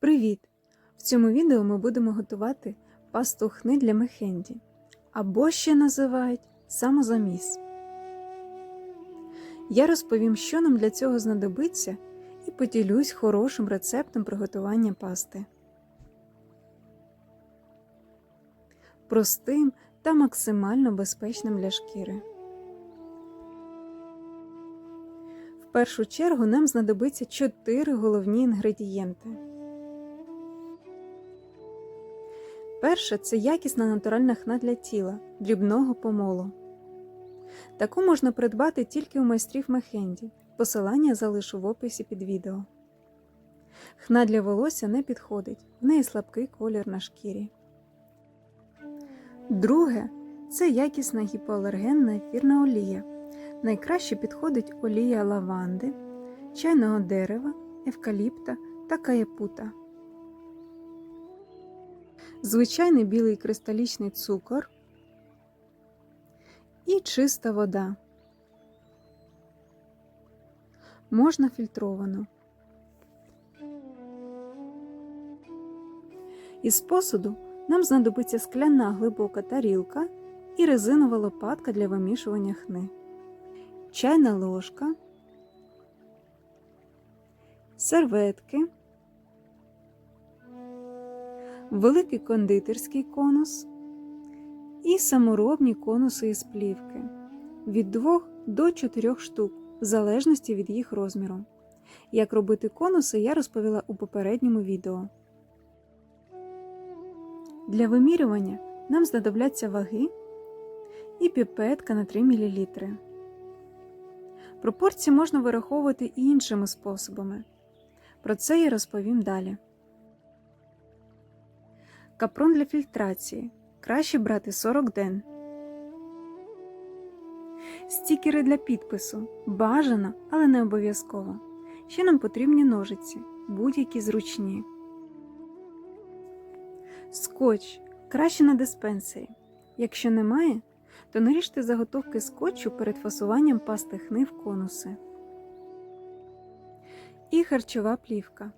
Привіт! В цьому відео ми будемо готувати пасту хни для мехенді, або ще називають самозаміс. Я розповім, що нам для цього знадобиться, і поділюсь хорошим рецептом приготування пасти. Простим та максимально безпечним для шкіри. В першу чергу нам знадобиться 4 головні інгредієнти. Перше це якісна натуральна хна для тіла, дрібного помолу. Таку можна придбати тільки у майстрів Мехенді. Посилання залишу в описі під відео. Хна для волосся не підходить, в неї слабкий колір на шкірі. Друге це якісна гіпоалергенна ефірна олія. Найкраще підходить олія лаванди, чайного дерева, евкаліпта та каяпута. Звичайний білий кристалічний цукор і чиста вода. Можна фільтровану. Із посуду нам знадобиться скляна глибока тарілка і резинова лопатка для вимішування хни, чайна ложка, серветки, великий кондитерський конус і саморобні конуси із плівки від 2 до 4 штук, в залежності від їх розміру. Як робити конуси, я розповіла у попередньому відео. Для вимірювання нам знадобляться ваги і піпетка на 3 мл. Пропорції можна вираховувати і іншими способами. Про це я розповім далі. Капрон для фільтрації. Краще брати 40 ден. Стікери для підпису. Бажано, але не обов'язково. Ще нам потрібні ножиці, будь-які зручні. Скотч краще на диспенсері. Якщо немає, то наріжте заготовки скотчу перед фасуванням пасти хни в конуси. І харчова плівка.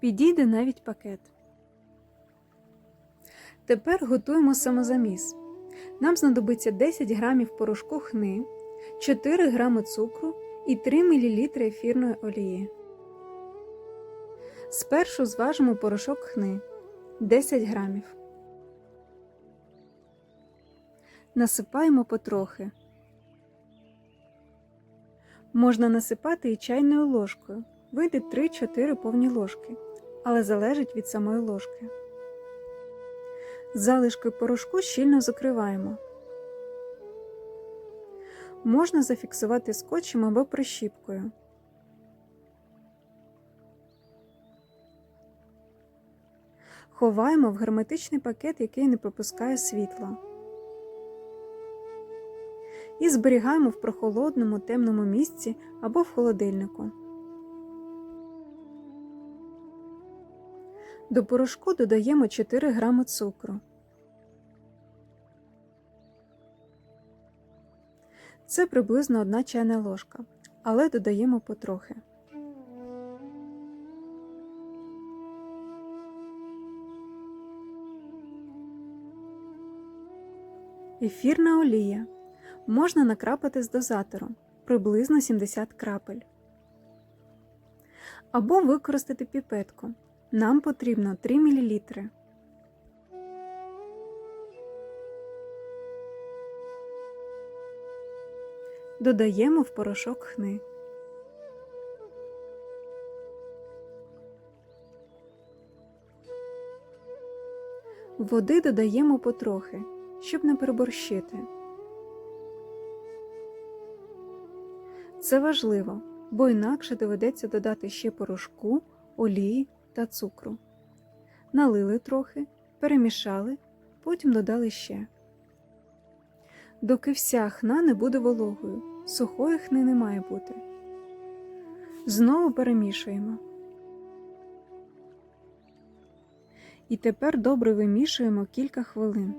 Підійде навіть пакет. Тепер готуємо самозаміс. Нам знадобиться 10 грамів порошку хни, 4 грами цукру і 3 мл ефірної олії. Спершу зважимо порошок хни 10 грамів. Насипаємо потрохи. Можна насипати і чайною ложкою. Вийде 3-4 повні ложки, але залежить від самої ложки. Залишки порошку щільно закриваємо. Можна зафіксувати скотчем або прищіпкою. Ховаємо в герметичний пакет, який не пропускає світла. І зберігаємо в прохолодному темному місці або в холодильнику. До порошку додаємо 4 грами цукру. Це приблизно 1 чайна ложка, але додаємо потрохи. Ефірна олія. Можна накрапати з дозатором приблизно 70 крапель. Або використати піпетку. Нам потрібно 3 мл. Додаємо в порошок хни. Води додаємо потрохи, щоб не переборщити. Це важливо, бо інакше доведеться додати ще порошку, олії та цукру. Налили трохи, перемішали, потім додали ще. Доки вся хна не буде вологою, сухої хни не має бути. Знову перемішуємо. І тепер добре вимішуємо кілька хвилин.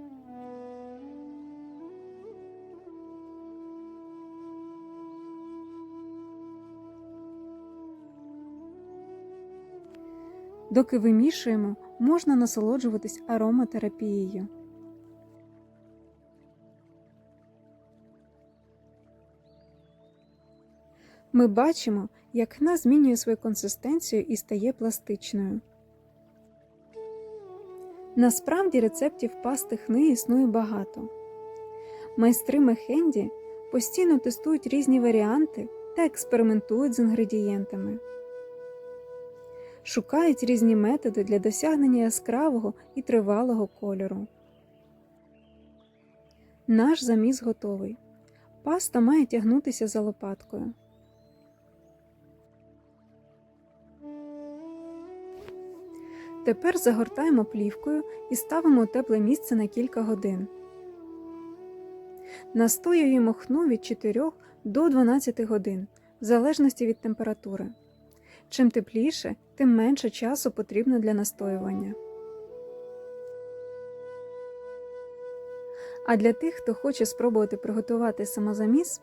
Доки вимішуємо, можна насолоджуватись ароматерапією. Ми бачимо, як хна змінює свою консистенцію і стає пластичною. Насправді рецептів пасти хни існує багато. Майстри Мехенді постійно тестують різні варіанти та експериментують з інгредієнтами. Шукають різні методи для досягнення яскравого і тривалого кольору. Наш заміс готовий. Паста має тягнутися за лопаткою. Тепер загортаємо плівкою і ставимо у тепле місце на кілька годин. Настоюємо хну від 4 до 12 годин, в залежності від температури. Чим тепліше, тим менше часу потрібно для настоювання. А для тих, хто хоче спробувати приготувати самозаміс,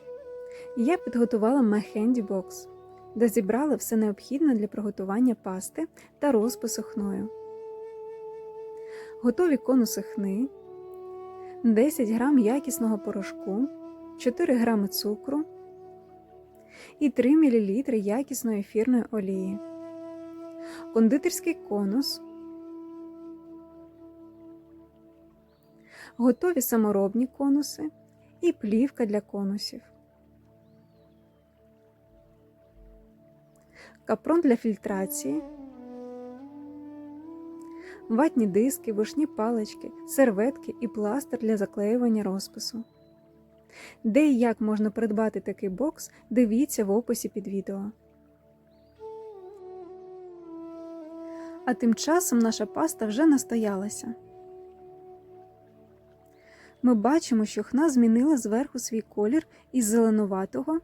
я підготувала Мехенді Бокс, де зібрала все необхідне для приготування пасти та розпису хною. Готові конуси хни, 10 грам якісного порошку, 4 грами цукру і 3 мл якісної ефірної олії, кондитерський конус, готові саморобні конуси і плівка для конусів. Капрон для фільтрації, ватні диски, вишні палички, серветки і пластир для заклеювання розпису. Де і як можна придбати такий бокс, дивіться в описі під відео. А тим часом наша паста вже настоялася. Ми бачимо, що хна змінила зверху свій колір із зеленуватого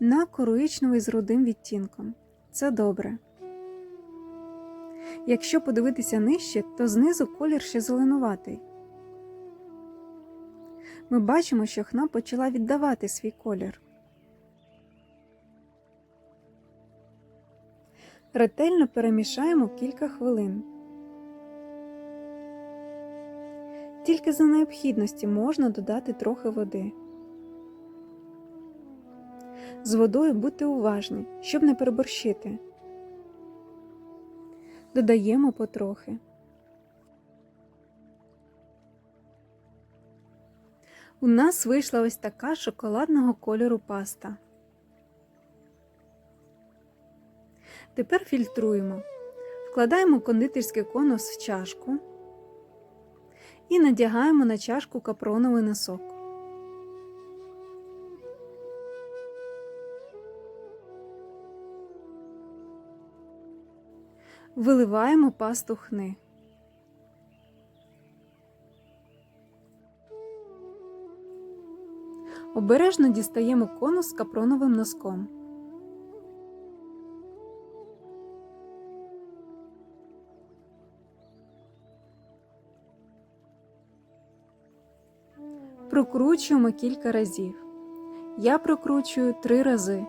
на коричневий з рудим відтінком. Це добре. Якщо подивитися нижче, то знизу колір ще зеленуватий. Ми бачимо, що хна почала віддавати свій колір. Ретельно перемішаємо кілька хвилин. Тільки за необхідності можна додати трохи води. З водою будьте уважні, щоб не переборщити. Додаємо потрохи. У нас вийшла ось така шоколадного кольору паста. Тепер фільтруємо. Вкладаємо кондитерський конус в чашку і надягаємо на чашку капроновий носок. Виливаємо пасту хни. Обережно дістаємо конус з капроновим носком. Прокручуємо кілька разів. Я прокручую три рази.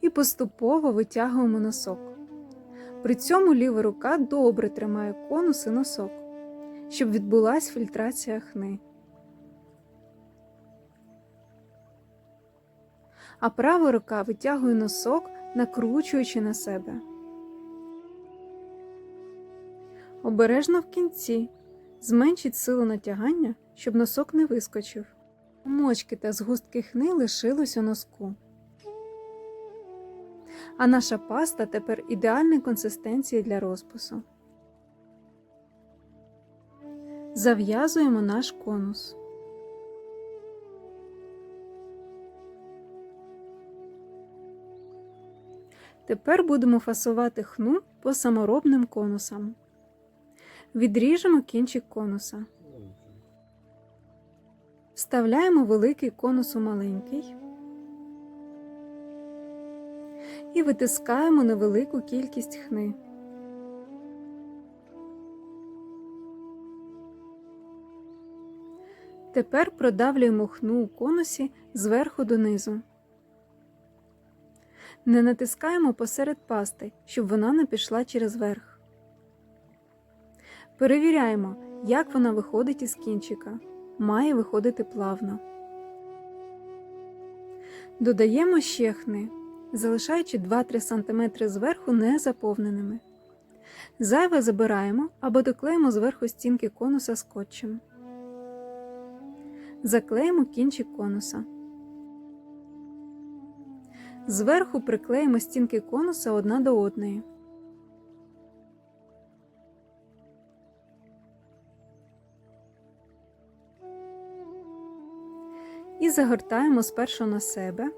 І поступово витягуємо носок. При цьому ліва рука добре тримає конус і носок, щоб відбулася фільтрація хни. А права рука витягує носок, накручуючи на себе. Обережно в кінці зменшіть силу натягання, щоб носок не вискочив. Мочки та згустки хни лишилось у носку. А наша паста тепер ідеальної консистенції для розпису. Зав'язуємо наш конус. Тепер будемо фасувати хну по саморобним конусам. Відріжемо кінчик конуса. Вставляємо великий конус у маленький і витискаємо невелику кількість хни. Тепер продавлюємо хну у конусі зверху донизу. Не натискаємо посеред пасти, щоб вона не пішла через верх. Перевіряємо, як вона виходить із кінчика. Має виходити плавно. Додаємо ще хни, залишаючи 2-3 см зверху незаповненими. Зайве забираємо або доклеїмо зверху стінки конуса скотчем. Заклеїмо кінчик конуса. Зверху приклеїмо стінки конуса одна до одної. І загортаємо спершу на себе.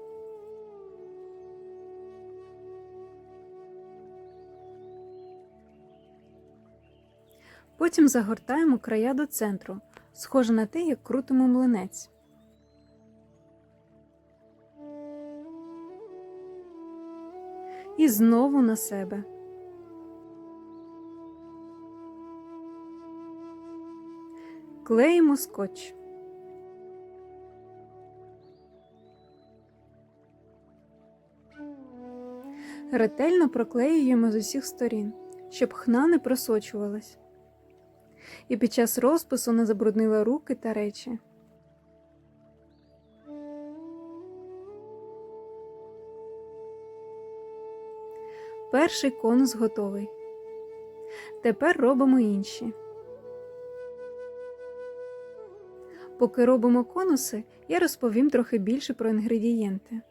Потім загортаємо края до центру, схоже на те, як крутимо млинець. І знову на себе. Клеїмо скотч. Ретельно проклеюємо з усіх сторін, щоб хна не просочувалась. І під час розпису не забруднила руки та речі. Перший конус готовий. Тепер робимо інші. Поки робимо конуси, я розповім трохи більше про інгредієнти.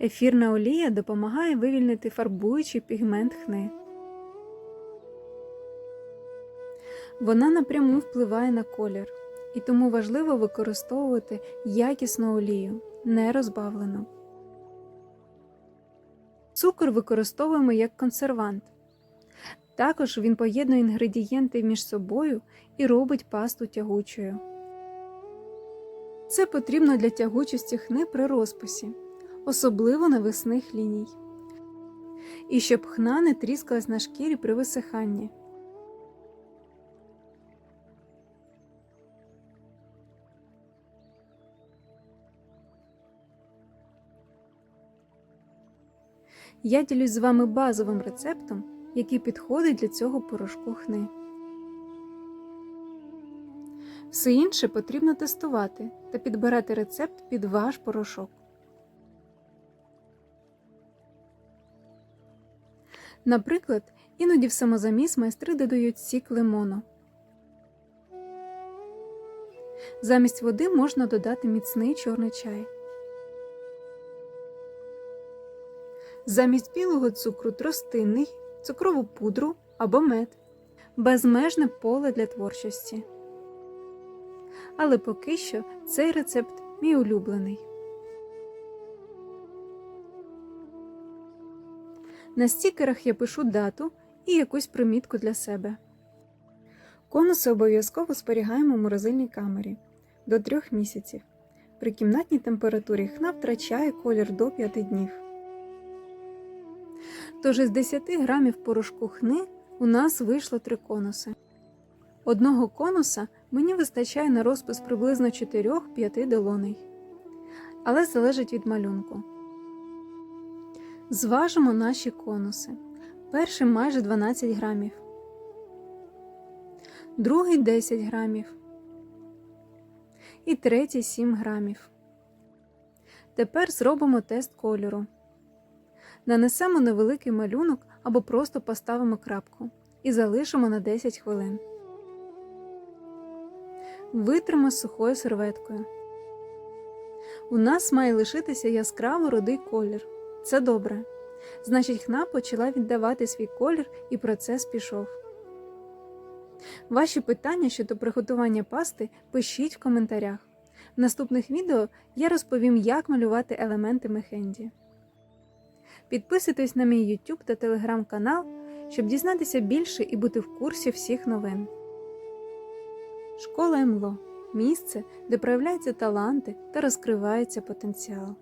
Ефірна олія допомагає вивільнити фарбуючий пігмент хни. Вона напряму впливає на колір, і тому важливо використовувати якісну олію, не розбавлену. Цукор використовуємо як консервант. Також він поєднує інгредієнти між собою і робить пасту тягучою. Це потрібно для тягучості хни при розписі, особливо навесних ліній. І щоб хна не тріскалась на шкірі при висиханні. Я ділюсь з вами базовим рецептом, який підходить для цього порошку хни. Все інше потрібно тестувати та підбирати рецепт під ваш порошок. Наприклад, іноді в самозаміс майстри додають сік лимону. Замість води можна додати міцний чорний чай. Замість білого цукру тростинний, цукрову пудру або мед. Безмежне поле для творчості. Але поки що цей рецепт мій улюблений. На стікерах я пишу дату і якусь примітку для себе. Конуси обов'язково зберігаємо в морозильній камері до 3 місяців. При кімнатній температурі хна втрачає колір до 5 днів. Тож із 10 грамів порошку хни у нас вийшло три конуси. Одного конуса мені вистачає на розпис приблизно 4-5 долоней, але залежить від малюнку. Зважимо наші конуси. Перший майже 12 грамів, другий 10 грамів і третій 7 грамів. Тепер зробимо тест кольору. Нанесемо невеликий малюнок або просто поставимо крапку і залишимо на 10 хвилин. Витримо сухою серветкою. У нас має лишитися яскраво рудий колір. Це добре. Значить, хна почала віддавати свій колір і процес пішов. Ваші питання щодо приготування пасти пишіть в коментарях. В наступних відео я розповім, як малювати елементи мехенді. Підписуйтесь на мій YouTube та Telegram канал, щоб дізнатися більше і бути в курсі всіх новин. Школа МЛО місце, де проявляються таланти та розкривається потенціал.